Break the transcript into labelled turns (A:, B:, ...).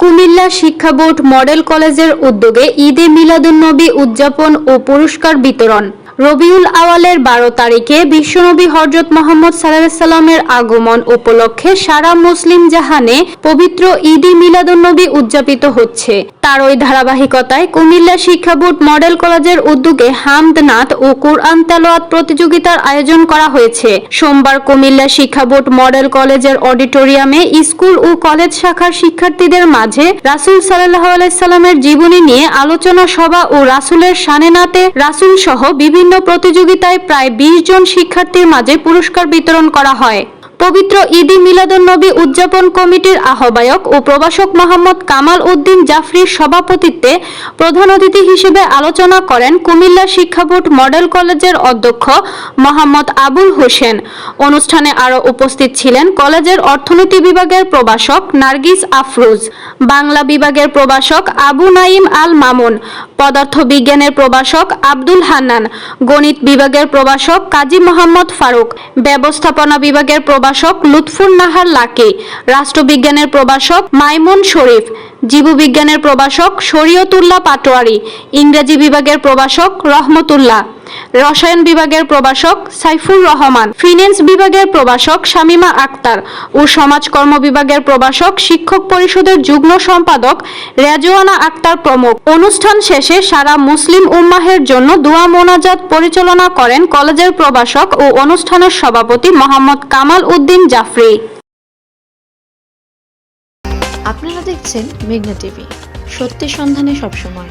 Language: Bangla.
A: কুমিল্লা শিক্ষা বোর্ড মডেল কলেজের উদ্যোগে ঈদে মিলাদুন্নবী উদযাপন ও পুরস্কার বিতরণ। রবিউল আওয়ালের বারো তারিখে বিশ্বনবী হজরত মোহাম্মদ সাল্লামের আগমন উপলক্ষে সারা মুসলিম জাহানে পবিত্র ঈদি মিলাদুন্নবী উদযাপিত হচ্ছে। তার ওই ধারাবাহিকতায় কুমিল্লা শিক্ষা বোর্ড মডেল কলেজের উদ্যোগে হামদ নাথ ও কোরআন তেলোয়াত প্রতিযোগিতার আয়োজন করা হয়েছে। সোমবার কুমিল্লা শিক্ষা বোর্ড মডেল কলেজের অডিটোরিয়ামে স্কুল ও কলেজ শাখার শিক্ষার্থীদের মাঝে রাসুল সাল্লাহ আলাইসাল্লামের জীবনী নিয়ে আলোচনা সভা ও রাসুলের শানে নাতে রাসুল সহ বিভিন্ন প্রতিযোগিতায় প্রায় বিশ জন শিক্ষার্থীর মাঝে পুরস্কার বিতরণ করা হয়। পবিত্র ঈদি মিলাদুন্নবী উদযাপন কমিটির আহ্বায়ক ও প্রভাষক মোহাম্মদ কামাল উদ্দিন জাফরির সভাপতিত্বে প্রধান অতিথি হিসেবে আলোচনা করেন কুমিল্লা শিক্ষা বোর্ড মডেল কলেজের অধ্যক্ষ মোহাম্মদ আবুল হোসেন। অনুষ্ঠানে আরও উপস্থিত ছিলেন কলেজের অর্থনীতি বিভাগের প্রভাষক নার্গিস আফরোজ, বাংলা বিভাগের প্রভাষক আবু নাইম আল মামুন পদার্থ বিজ্ঞানের প্রভাষক আব্দুল হান্নান, গণিত বিভাগের প্রভাষক কাজী মোহাম্মদ ফারুক, ব্যবস্থাপনা বিভাগের প্রভাষক লুৎফুন নাহার লাকি, রাষ্ট্রবিজ্ঞানের প্রভাষক মাইমুন শরীফ, জীববিজ্ঞানের প্রভাষক শরীয়তুল্লাহ পাটোয়ারি, ইংরেজি বিভাগের প্রভাষক রহমতুল্লাহ। রসায়ন বিভাগের প্রভাষক সাইফুর রহমান ফিন্যান্স বিভাগের প্রভাষক শামিমা আক্তার ও সমাজকর্ম বিভাগের প্রভাষক শিক্ষক পরিষদের যুগ্ম সম্পাদক রেজওয়ানা আক্তার প্রমুখ। অনুষ্ঠান শেষে সারা মুসলিম উম্মাহের জন্য দোয়া মোনাজাত পরিচালনা করেন কলেজের প্রভাষক ও অনুষ্ঠানের সভাপতি মোহাম্মদ কামাল উদ্দিন জাফরি।
B: আপনারা দেখছেন মেঘনা টিভি। সত্যি সন্ধানে সবসময়।